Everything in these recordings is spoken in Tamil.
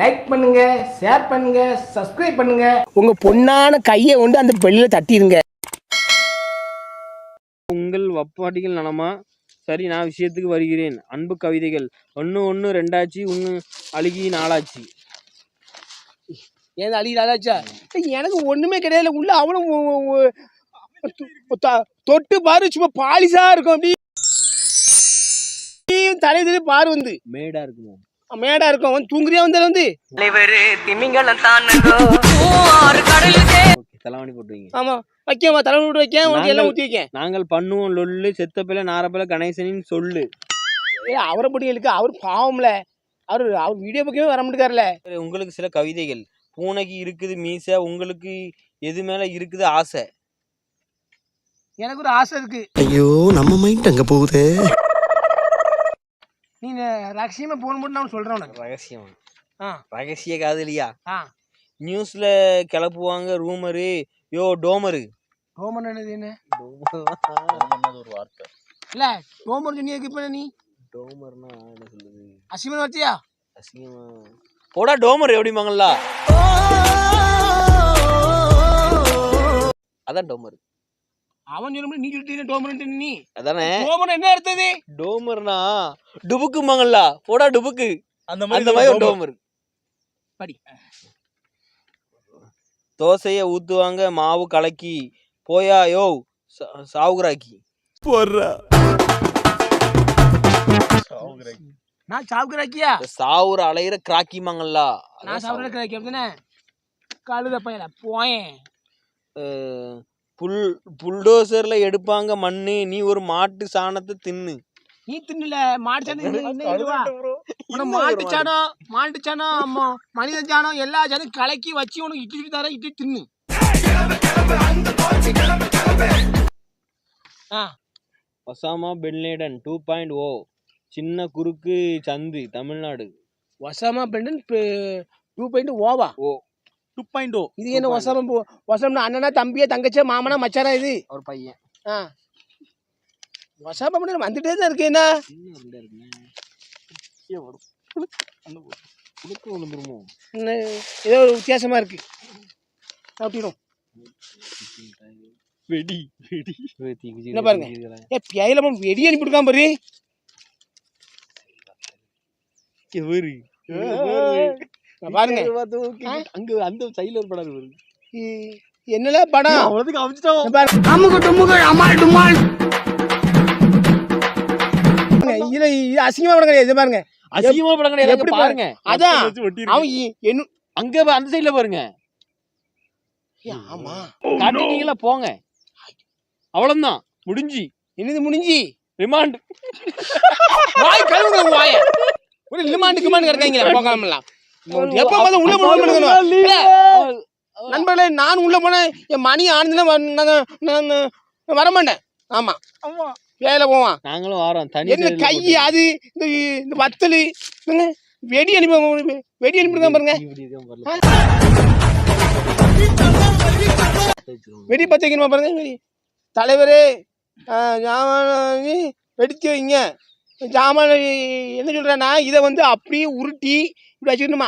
லைக் பண்ணுங்க ஷேர் பண்ணுங்க சப்ஸ்கிரைப் பண்ணுங்க. உங்க பொண்ணான கையை கொண்டு அந்த பெல்லில தட்டிடுங்க. உங்கள் வப்பாட்டிகள் நலமா? சரி நான் விஷயத்துக்கு வருகிறேன். அன்பு கவிதைகள். ஒன்று ஒன்று ரெண்டாச்சு ஒன்று அழுகி நாளாச்சு. ஏன் அழியிலாச்சா எனக்கு ஒண்ணுமே கிடையாது. உள்ள அவனும் தொட்டு பாரு சும்மா பாலிசா இருக்கும். அப்படி தலை தலை பாரு வந்து. மேடா இருக்குமோ? மேடா இருக்கும் வந்து தூங்குறியா வந்து வந்து தலைவரு திமிங்கலம் தானுங்கோ. ஆறு கடலுக்கு ஓகே தலைவாணி போட்டு ஆமா வைக்கேன் உனக்கு எல்லாம் ஊத்தி வைக்கேன். நாங்கள் பண்ணுவோம் லொல்லு செத்தப்பில நாரப்பில கணேசனின் சொல்லு. ஏ அவரை படி இருக்கு அவர் பாவம்ல. அவர் அவர் வீடியோ பக்கமே வர சரி, உங்களுக்கு சில கவிதைகள். பூனைக்கு இருக்குது மீசை உங்களுக்கு எது மேல இருக்குது ஆசை? எனக்கு ஒரு ஆசை இருக்கு. ஐயோ நம்ம மைண்ட் அங்க போகுதே. நீ ரகசியமா போன் போட்டு நான் சொல்றேன் உனக்கு. ரகசியம். ஆ. ரகசிய காதலியா? ஆ. நியூஸ்ல கிளப்புவாங்க ரூமரு யோ டோமரு. ரோமன் என்னது என்ன? இல்ல ரோமன் சொன்னியதுக்கு இப்ப நீ? டோமர்னா என்ன சொல்லுது அசிமன் வச்சியா அசிங்கமா. போடா டோமர் எப்படிமாங்களா அதான் டோமர். அவன் சொல்லும் நீ சொல்லிட்டு டோமன் நீ. அதானே? டோமன் என்ன அர்த்தது டோமர்னா டுபுக்குமாங்களா போடா டுபுக்கு. அந்த மாதிரி ஒரு டோமர். படி. தோசைய ஊத்துவாங்க மாவு கலக்கி. போயா யோ சாவுகுராக்கி நான் சாவுக்குறாக்கியா இந்த சாவுற அலையிற நான் சாவுக்குற கிராக்கி அப்படிதானே? கழுத பையல போயேன். புல் புல்டோசர்ல எடுப்பாங்க மண்ணு. நீ ஒரு மாட்டு சாணத்தை தின்னு. நீ தின்னுல. மாட்டு சாணம் மாட்டு சாணம் மாட்டு சாணம் அம்மா, மனித சாணம் எல்லா சாணம் கலக்கி வச்சு உனக்கு இட்லி சுட்டு தர இட்லி தின்னு. ஆ. Osama bin Laden two point O சின்ன குறுக்கு சந்து தமிழ்நாடு. ஒசாமா பெண்டன் டூ பாயிண்ட் ஓவா ஓ. டூ பாயிண்ட் ஓ இது என்ன ஒசாமா போ- ஒசாம்னா அண்ணனா தம்பியா தங்கச்சியா மாமனா மச்சானா இது? ஒரு பையன். ஆ. பெண்டன் வந்துட்டே தான் இருக்கு என்ன? ஏதோ ஒரு வித்தியாசமா இருக்கு. அப்படிடும் வெடி வெடி. என்ன பாருங்க. ஏ பியாயில வெடி அனுப்பிட்டுருக்கான் பாரு. எவரு? இங்க பாருங்க. அங்க அந்த சைடுல ஒரு படம் வருது. என்னல படம்? அவ்வளவுக்கு அமிச்சிட்டோம் அமால் டுமால் இதுல இது அசிங்கமா படம் கிடையாது இது பாருங்க. அசிங்கமா படம் கிடையாது எப்படி பாருங்க. அதான். அவன் என்ன அங்க அந்த சைடுல பாருங்க. ஆமா. காட்டிட்டீங்களா போங்க. அவ்வளவுதான். முடிஞ்சு. என்னது முடிஞ்சு? ரிமாண்ட். வாய் கழுவுங்க உங்க வாய. ஒரு லிமாண்டு கிமாண்டு கிடக்காங்க போகாமலாம். எப்ப பார்த்தாலும் உள்ள போகணும் நண்பர்களே நான் உள்ள போனேன் என் மணி ஆனதுன்னா வர மாட்டேன் ஆமா. வேலை போவான். நாங்களும் வரோம் தனி என்ன கை. அது இந்த இந்த வத்தல் வெடி அனுப்பி வெடி அனுப்பிருக்கான் பாருங்க. வெடி பச்சை வைக்கணுமா பாருங்க வெடி. தலைவரே வெடிச்சு வைங்க. ஜாமான் என்ன சொல்றேன்னா இதை வந்து அப்படியே உருட்டி இப்படி வச்சுக்கணுமா?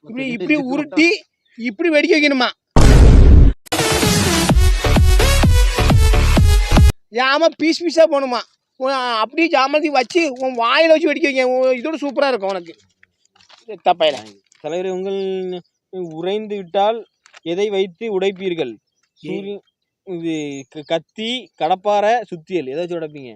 இப்படி இப்படி உருட்டி இப்படி வெடிக்க வைக்கணுமா? ஜாமான் பீஸ் பீஸாக போகணுமா? உன் அப்படியே ஜாமான் வச்சு உன் வாயில வச்சு வெடிக்க வைக்க இதோட சூப்பராக இருக்கும் உனக்கு. தப்பையில தலைவரே உங்கள் உறைந்து விட்டால் எதை வைத்து உடைப்பீர்கள்? இது க- கத்தி கடப்பாரை சுத்தியல். எதை வச்சு உடைப்பீங்க?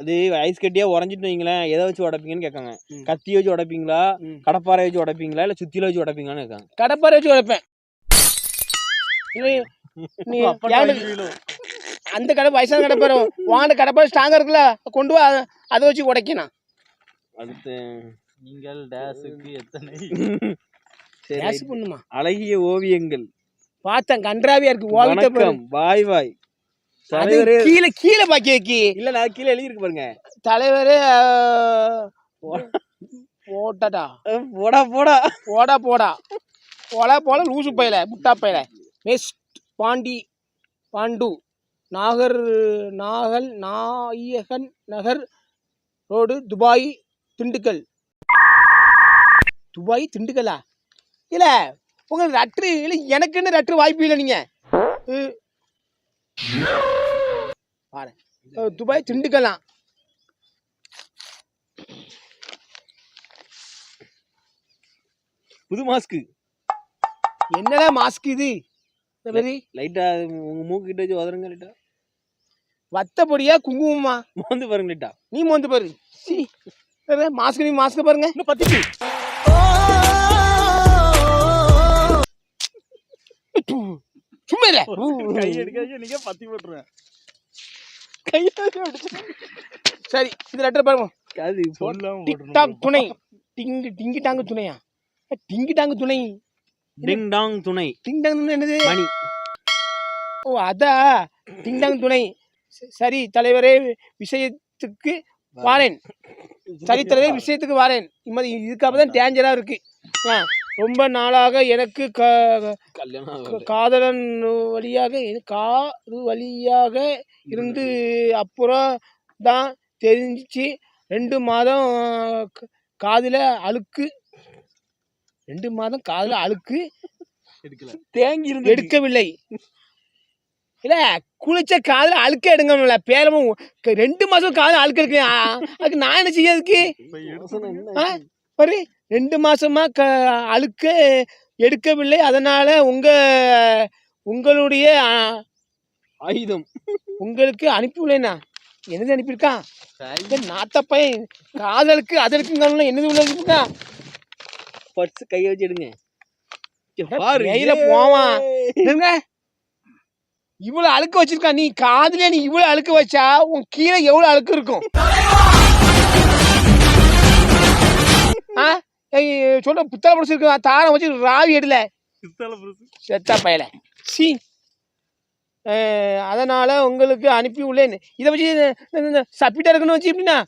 அது ஐஸ் கட்டியா உறைஞ்சிட்டு வைங்களேன். எதை வச்சு உடைப்பீங்கன்னு கேட்காங்க. கத்தி வச்சு உடைப்பீங்களா? ம். கடப்பாரை வச்சு உடைப்பீங்களா? இல்ல சுத்தியில வச்சு உடைப்பீங்களான்னு கேட்காங்க. கடப்பாரை வச்சு உடைப்பேன். அந்த கடை வயசான கடப்பாரை வாண்ட கடப்பாரை ஸ்ட்ராங்கா இருக்குல்ல? கொண்டு வா அத- வச்சு உடைக்கணும். அடுத்து நீங்கள் டேஸுக்கு எத்தனை? பண்ணுமா அழகிய ஓவியங்கள். பார்த்தேன் கன்றாவியா இருக்கு ஓவியத்தை பாரு. வணக்கம் பாய் பாய் அது தலைவரே கீழே கீழே பாக்கி வைக்கி இல்ல நான் கீழே எழுதி இருக்கு பாருங்க. தலைவரே போட்டாடா. போடா போடா. போடா போடா. போடா போல லூசு பையல முட்டா பையல. வெஸ்ட் பாண்டி பாண்டு நாகர் நாகல் நாயகன் Nagar road Dubai Dindigul. Dubai திண்டுக்கல்லா இல்ல உங்களுக்கு ரட்ரு இல்லை எனக்குன்னு ரட்ரு வாய்ப்பு இல்லை நீங்க? அஹ், பாரு. துபாய் திண்டுக்கலாம் புது மாஸ்க்கு என்னடா மாஸ்க் இது? லைட்டா உங்க மூக்கு கிட்ட வச்சு உதருங்க லைட்டா வத்தப்பொடியா குங்குமமா? மோந்து பாருங்க லைட்டா நீ மோந்து பாரு. மாஸ்க் நீ மாஸ்க் பாருங்க. இன்னும் பத்திக்கு சும்மா இல்ல கை எடுக்காதீங்க நீங்க பத்தி போட்டுருவேன் சரி இந்த லெட்டர் பாருங்க. துணை. டிங்கு டிங்கி டாங்கு துணையா? டிங்கி டாங்கு துணை. டிங் டாங் துணை. டிங் டாங் துணை என்னது? மணி. ஓ அதா? டிங் டாங் துணை சரி தலைவரே விஷயத்துக்கு வாரேன். சரி தலைவர் விஷயத்துக்கு வாரேன். இம்மதி இதுக்காக தான் டேஞ்சரா இருக்கு. ஆ, ரொம்ப நாளாக எனக்கு க காதலன் வழியாக காது வழியாக இருந்து அப்புறம் தான் தெரிஞ்சிச்சு. ரெண்டு மாதம் காதுல அழுக்கு. ரெண்டு மாதம் காதுல அழுக்கு. தேங்கி இருந்து எடுக்கவில்லை. இல்ல குளிச்ச காதுல அழுக்க எடுங்கல பேரமும். ரெண்டு மாசம் காதுல அழுக்க எடுக்க அதுக்கு நான் என்ன செய்யறதுக்கு ரெண்டு மாசமா க அழுக்க எடுக்கவில்லை. அதனால உங்க உங்களுடைய ஆயுதம். உங்களுக்கு அனுப்பிவில்லைண்ணா என்னது அனுப்பியிருக்கான் நாத்த பையன் காதலுக்கு அதற்கு என்னது உள்ள அனுப்பியிருக்கான் பர்ஸ் கைய வச்சு எடுங்க. கையில போவான். இருங்க இவ்வளவு அழுக்க வச்சிருக்கான் நீ? காதுல நீ இவ்வளவு அழுக்க வச்சா உன் கீழே எவ்வளவு அழுக்கு இருக்கும்? சொல்ற புத்தக பிடிச்சிருக்கு தாரம் வச்சு ராவி எடுல. செத்தா பயல. சி. அதனால உங்களுக்கு அனுப்பி உள்ளேன். இதை வச்சு சப்பிட்டா இருக்குன்னு வச்சு எப்படின்னா?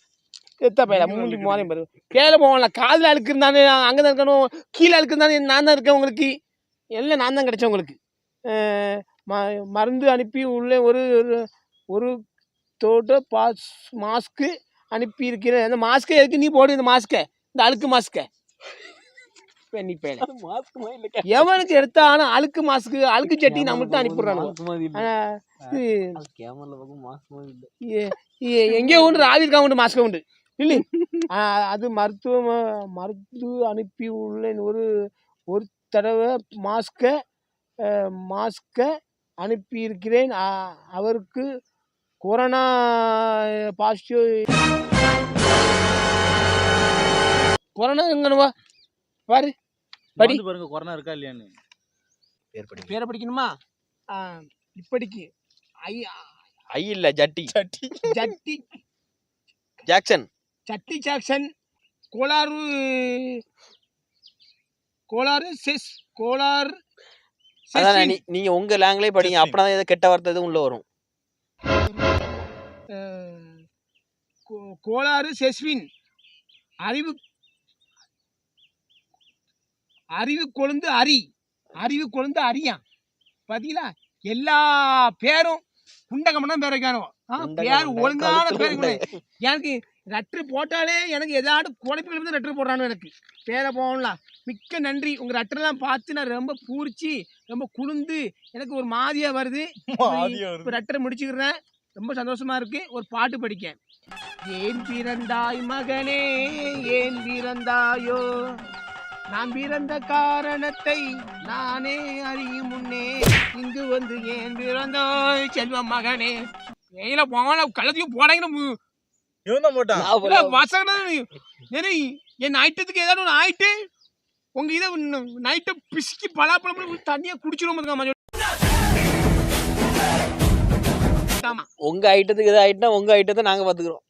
செத்தா பயல. மூஞ்சி மோரையும் பாரு. கீழே போவான்ல காதில் அழுக்கு இருந்தானே அங்கே தான் இருக்கணும். கீழே அழுக்கு இருந்தானே நான் தான் இருக்கேன் உங்களுக்கு. எல்லாம் நான் தான் கிடைச்சேன் உங்களுக்கு. ம- மருந்து அனுப்பி உள்ளே ஒரு ஒரு- தோட்ட பாஸ் மாஸ்க்கு அனுப்பி இருக்கிறேன் அந்த மாஸ்க்கை எதுக்கு நீ போடு இந்த மாஸ்க்கை? இந்த அழுக்கு மாஸ்க்கை. எவனுக்கு எடுத்தாலும் அழுக்கு மாஸ்க்கு அழுக்கு சட்டி நம்மளுக்கு தான் அனுப்பிடுறானுங்க மாஸ்க் மாதிரி இல்ல. ஆனா, இது அது கேமரால பார்க்கும் மாஸ்க் மாதிரி இல்ல. எ- எ- எங்கேயோ உண்டு ஆவிர்க்கா உண்டு மாஸ்க் உண்டு. இல்லை. அது மருத்துவ மருந்து அனுப்பி உள்ளேன். ஒரு ஒரு தடவை மாஸ்கை மாஸ்கை அனுப்பியிருக்கிறேன் ஆ, அவருக்கு கொரோனா பாசிட்டிவ் கொரோனா எங்கனுவா பாரு. படி. பாருங்க கொரோனா இருக்கா இல்லையான்னு. பேரை படிக்கணுமா? ஆ, இப்படிக்கு. ஐ ஐ இல்ல ஜட்டி. ஜட்டி. ஜாக்சன். சட்டி ஜாக்சன். கோலாறு கோலாறு செஸ். கோலார் அதான். நீ- நீங்க உங்க லாங்குவேஜ் படிங்க. அப்பதான் ஏதோ கெட்ட வார்த்தை எதுவும் உள்ள வரும். அஹ், கோ- கோலாறு செஸ்வின் அறிவு அறிவு கொழுந்து அரி. அறிவு கொழுந்து அரியா பாத்தீங்களா? எல்லா பேரும் குண்டகமனா பேர் வைக்கணும் பேர் ஒழுங்கான பேர். எனக்கு ரட்ரு போட்டாலே எனக்கு ஏதாவது குழப்பி வந்து ரட்ரு போடுறானு எனக்கு. பேரை போகலாம் மிக்க நன்றி. உங்க ரட்டரெல்லாம் பார்த்து நான் ரொம்ப பூரிச்சு ரொம்ப குளிர்ந்து எனக்கு ஒரு மாதிரியா வருது. இப்போ ரட்டரை முடிச்சுக்கிறேன். ரொம்ப சந்தோஷமா இருக்கு. ஒரு பாட்டு படிக்க ஏன் பிறந்தாய் மகனே? ஏன் பிறந்தாயோ? நான் பிறந்த காரணத்தை நானே அறியும் முன்னே இங்கு வந்து ஏன் பிறந்தாய் செல்வ மகனே? ஏயில போன கள்ளத்தையும் போடாங்கன்னு இவன் தான் போட்டான். வசனம் என் ஐட்டத்துக்கு ஏதாவது ஒன்று ஆயிட்டு உங்க இதை நைட்டை பிசுக்கி பலாப்பழம் தண்ணியா குடிச்சிடும் உங்க ஐட்டத்துக்கு ஏதாவது ஆயிட்டுனா உங்க ஐட்டத்தை நாங்க பாத்துக்கிறோம்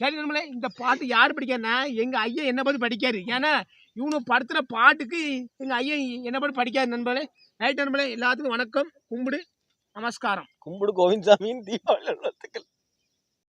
சரி நம்மளே இந்த பாட்டு யார் படிக்காருன்னா எங்கள் ஐயா என்ன பார்த்து படிக்காரு? ஏன்னா இவனு படுத்துகிற பாட்டுக்கு எங்கள் ஐயா என்ன பார்த்து படிக்காரு நண்பர்களே? ரைட் நண்பர்களே எல்லாத்துக்கும் வணக்கம். கும்பிடு நமஸ்காரம். கும்பிடு கோவிந்தசாமின்னு தீபாவளி வாழ்த்துக்கள்.